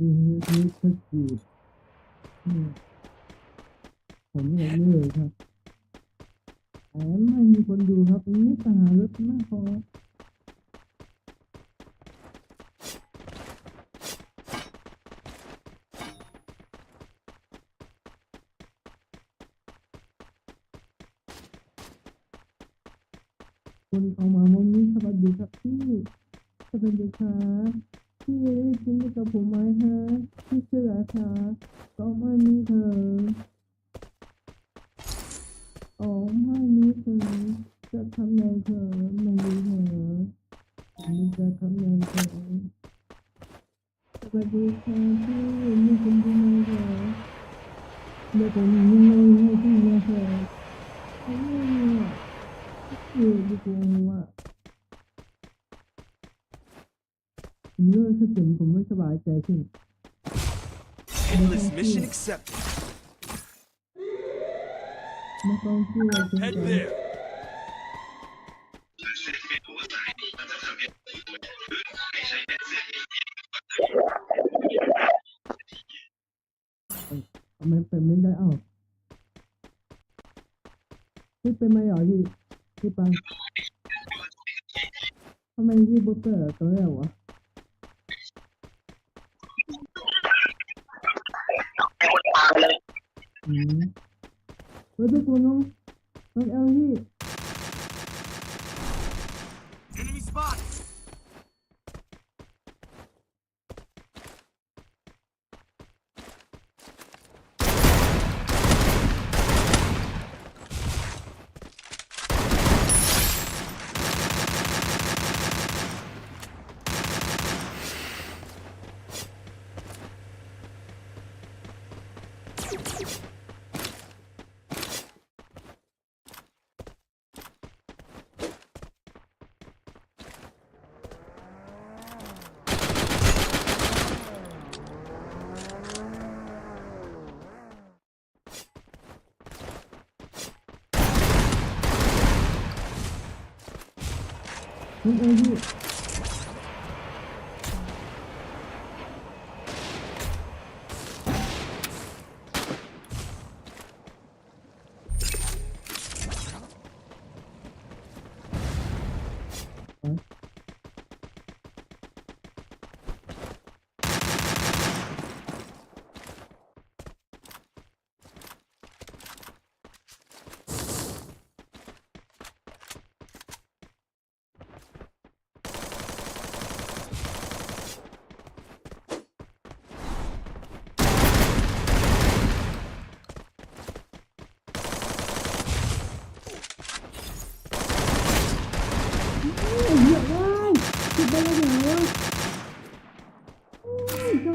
เอเฮมิสกีดผมอย่างนี้เลยครับแอมไม่มีคนดูครับนี้ปัญหารถมากพอคนเอามามุมนี้สวัสดีครับพี่สวัสดีครับ พี่ได้กินกับผมไหมฮะพี่เชื่อครับก็ไม่มีเธอโอ้ไม่มีเธอจะทำไงเธอไม่มีเธอม่จะทำไงเธอสวัสดีค่ะพี่มีคนดูไหมเธอเดี๋ยวผมยิงเลยให้พี่นะเธอไม่มีอะอยู่ดีกว่า ผมเลิกถ้าเกิดผมไม่สบายใจขึ้น Endless mission accepted. ไม่ต้องเชื่อจน Head กว่า there. ทำไมเป็นไม่ได้เอ้าพี่เป็นไม่เหรอพี่พี่ปังทำไมพี่บุ๊กเกอร์ตัวแรกวะ อืมเฮ้ย 어, น้องเอลพี่ โอ้ยเหี้ยว้ายติดไปแล้วเหรอโอ้ยชอบติดแบบบักบักหนาวนี่กินนั่งดีเกินมื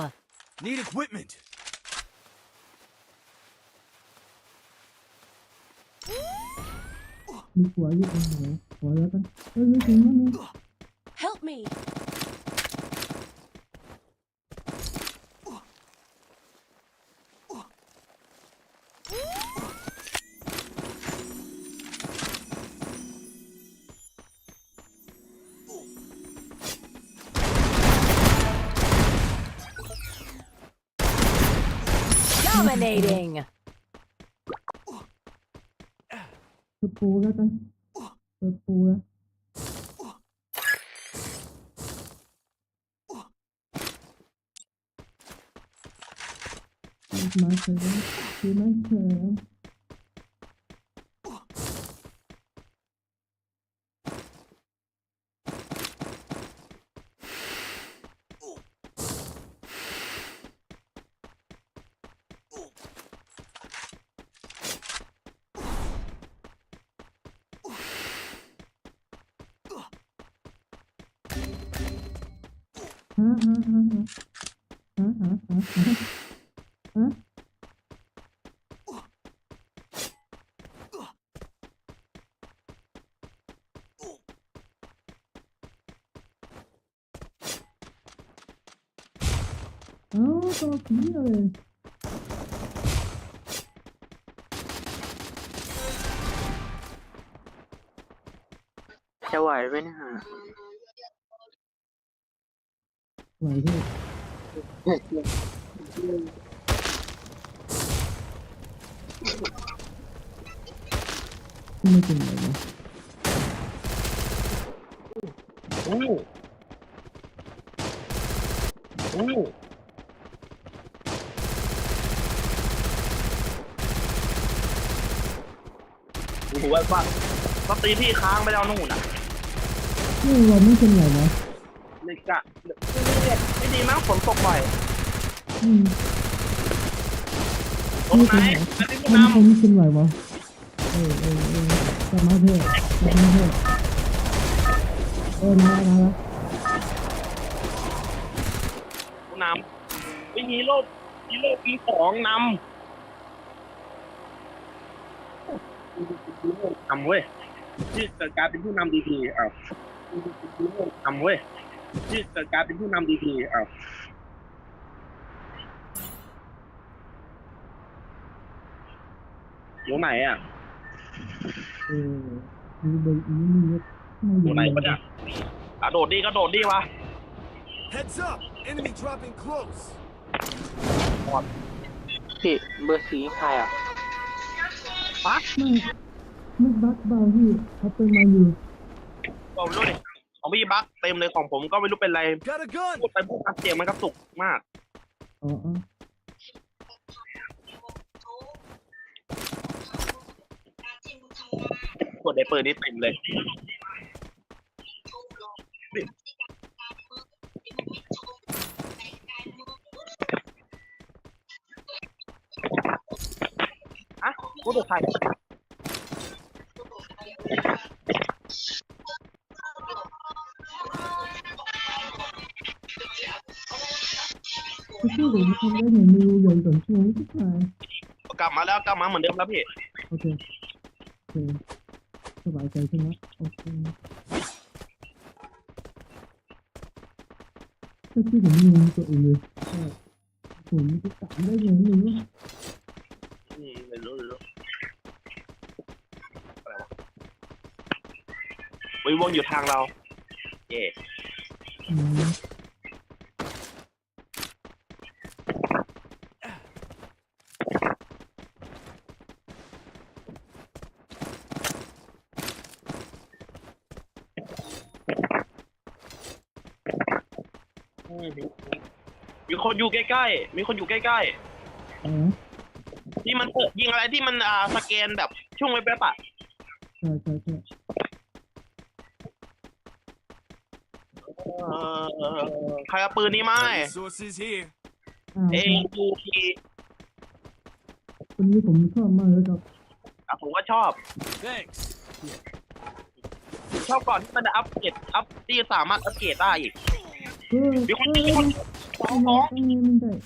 ล้วนี่ Help me. Dominating. เปิดปูแล้วกันเปิดปูแล้วอืม This marker, this marker. อ้าวตัวผีเจะไหวไหมเนี่ย หลังที่ไม่เป็นไรนะโอ้โอโอ้โหว่าว่าก็ตีพี่ค้างไปแล้วนู่นน่ะ นี่เราไม่เป็นไรนะ เลยกะเล ไม่ดีมั้งฝนตกบ่อยอืมต่ไหนอันนี้ผู้นำ คนนี้ขึ้นไหววะเออเออเออจะมาเถอะจะมาเถอะเออมาแล้วมาแล้วนำไม่มีโลกมีโลกมีของนำนำเว้ยที่เกิดการเป็นผู้นำดีๆอ้าวนำเว้ย ที่เกิดการเป็นผู้นำดีทีอ้าวอยู่ไหนอะ Ừ. Như bây ý như nhất. อยู่ไหนปะเนี่ยอะโดดดีก็โดดดีวะ Heads up! Enemy dropping close. พี่เบอร์สีใครอะปัก Mày. Mất bác bao nhiêu. Học bên mà nhiều. บอกไม่รู้ดิ ของพี่บักเต็มเลยของผมก็ไม่รู้เป็นไร Got a gun! พูดไปพูดมาเสียงมันกระตุกมาก Ờ ờ. กดไดเปิดนี่เต็มเลยอะพูดกับใคร กูชื่อผมทำได้เหมือนมือหย่อนก่อนช่วงทุกทากลับมาแล้วกลับมาเหมือนเดิมแล้วพี่โอเคโอเคสบายใจขึ้นแล้วโอเคก็คือผมงงตัวเองเลยผมจะจำได้ยังไงวะไม่รู้เลยอะไปวะวงนอยู่ทางเรา เย่ มมีคนอยู่ใกล้ๆ มีคนอยู่ใกล้ Ờ. ๆที่มันเปิดยิงอะไรที่มันอ่าสแกนแบบช่วงเว็บๆอะ Trời trời trời. เอ่อใครเอาปืนนี้มา Resources here. À, เอ ok. ยูพี Con như cũng không mơ được đâu. อะผมก็ชอบ Thanks. ชอบก่อนที่มันจะอัปเกรดอัพที่สามารถอัปเกรดได้อีก Ừ. มีคนมีคนสองสอง เงินเด็ก